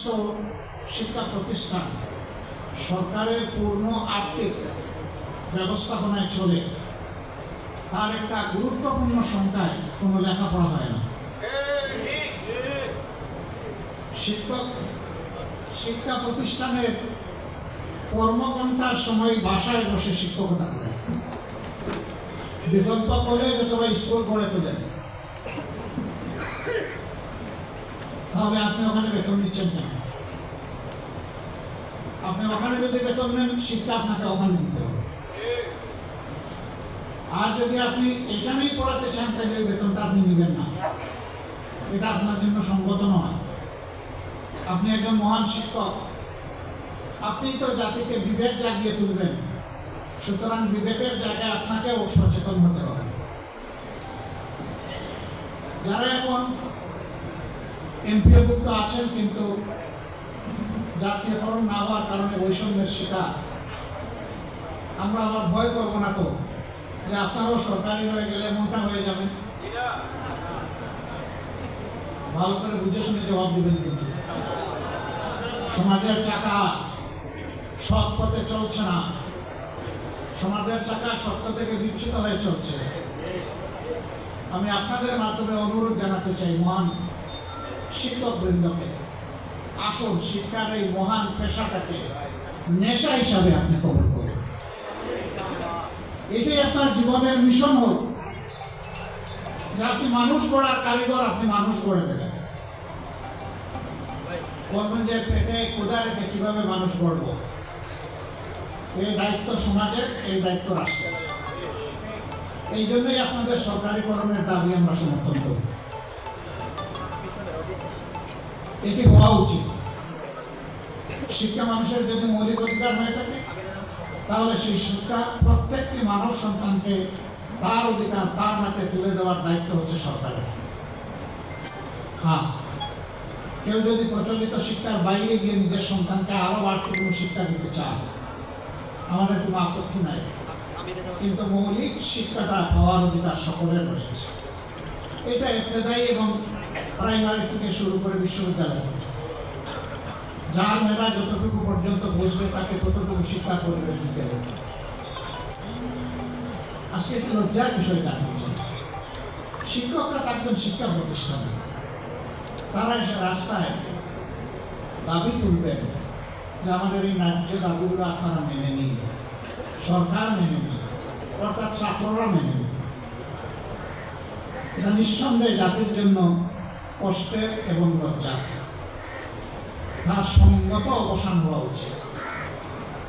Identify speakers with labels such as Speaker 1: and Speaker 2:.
Speaker 1: সমস্ত শিক্ষা প্রতিষ্ঠান। সরকারের পূর্ণ আর্থিক ব্যবস্থাপনায় চলে। তার একটা গুরুত্বপূর্ণ সংখ্যায় কোনো লেখাপড়া হয় না। শিক্ষক, শিক্ষা প্রতিষ্ঠানের কর্মঘণ্টার সময় বাসায় বসে শিক্ষকতা করে। বিকল্প করে অথবা স্কুল গড়ে তোলেন। তাহলে আপনি ওখানে বেতন নিচ্ছেন কেন? আপনি ওখানে যদি বেতন নেন, শিক্ষা আপনাকে ওখানে নিতে হবে। আর যদি আপনি এখানেই পড়াতে চান, তাহলে ওই বেতনটা আপনি নেবেন না। এটা আপনার জন্য সঙ্গত নয়। আপনি একজন মহান শিক্ষক। আপনি তো জাতিকে বিবেক জাগিয়ে তুলবেন। সুতরাং বিবেকের জায়গায় আপনাকেও সচেতন হতে হবে যারা এখন এমপিওভুক্ত আছেন কিন্তু জাতীয়করণ না হওয়ার কারণে বৈষম্যের শিকার। আমরা আবার ভয় করব না তো, যে আপনারাও সরকারি হয়ে গেলে এমনটা হয়ে যাবে। ভালো করে বুঝে শুনে জবাব দিবেন কিন্তু। সমাজের চাকা সৎ পথে চলছে না। সমাজের চাকা সত্য থেকে বিচ্ছুত হয়ে চলছে। আমি আপনাদের মাধ্যমে অনুরোধ জানাতে চাই, মহান শিক্ষক বৃন্দকে আসুন শিক্ষার এই মহান পেশাটাকে নেশা হিসাবে আপনি কবর করুন। এটাই আপনার জীবনের মিশন হোক। যে আপনি মানুষ গড়ার কারিগর, আপনি মানুষ গড়ে দেবেন। বলবেন যে পেটে কোদা রেখে কীভাবে মানুষ গড়ব? এই দায়িত্ব সমাজের এই দায়িত্ব রাষ্ট্রের। এই জন্যই আপনাদের সরকারিকরণের দাবি আমরা সমর্থন করি। এটি হওয়া উচিত। শিক্ষা মানুষের যদি মৌলিক অধিকার হয়ে থাকে, তাহলে সেই শিক্ষা প্রত্যেকটি মানব সন্তানকে তার অধিকার তার হাতে তুলে দেওয়ার দায়িত্ব হচ্ছে সরকারের। হ্যাঁ কেউ যদি প্রচলিত শিক্ষার বাইরে গিয়ে নিজের সন্তানকে আরও বাড়তি কোনো শিক্ষা দিতে চান আমাদের কোনো আপত্তি নাই। কিন্তু মৌলিক শিক্ষাটা হওয়ার অধিকার সকলের রয়েছে। এটা একটাই এবং প্রাইমারি থেকে শুরু করে বিশ্ববিদ্যালয় যার মেধা যতটুকু পর্যন্ত বসবে তাকে ততটুকু শিক্ষা পরিবেশ দিতে হবে। আজকে একটি লজ্জার বিষয় জানিয়েছে শিক্ষকরা থাকবেন শিক্ষা প্রতিষ্ঠানে তারা এসে রাস্তায় দাবি তুলবেন যে আমাদের এই ন্যায্য দাবিগুলো আপনারা মেনে নিন। সরকার মেনে নিন, অর্থাৎ ছাত্ররা মেনে নিন। এটা নিঃসন্দেহে জাতির জন্য কষ্টের এবং লজ্জা তার সঙ্গত অবসান হওয়া উচিত।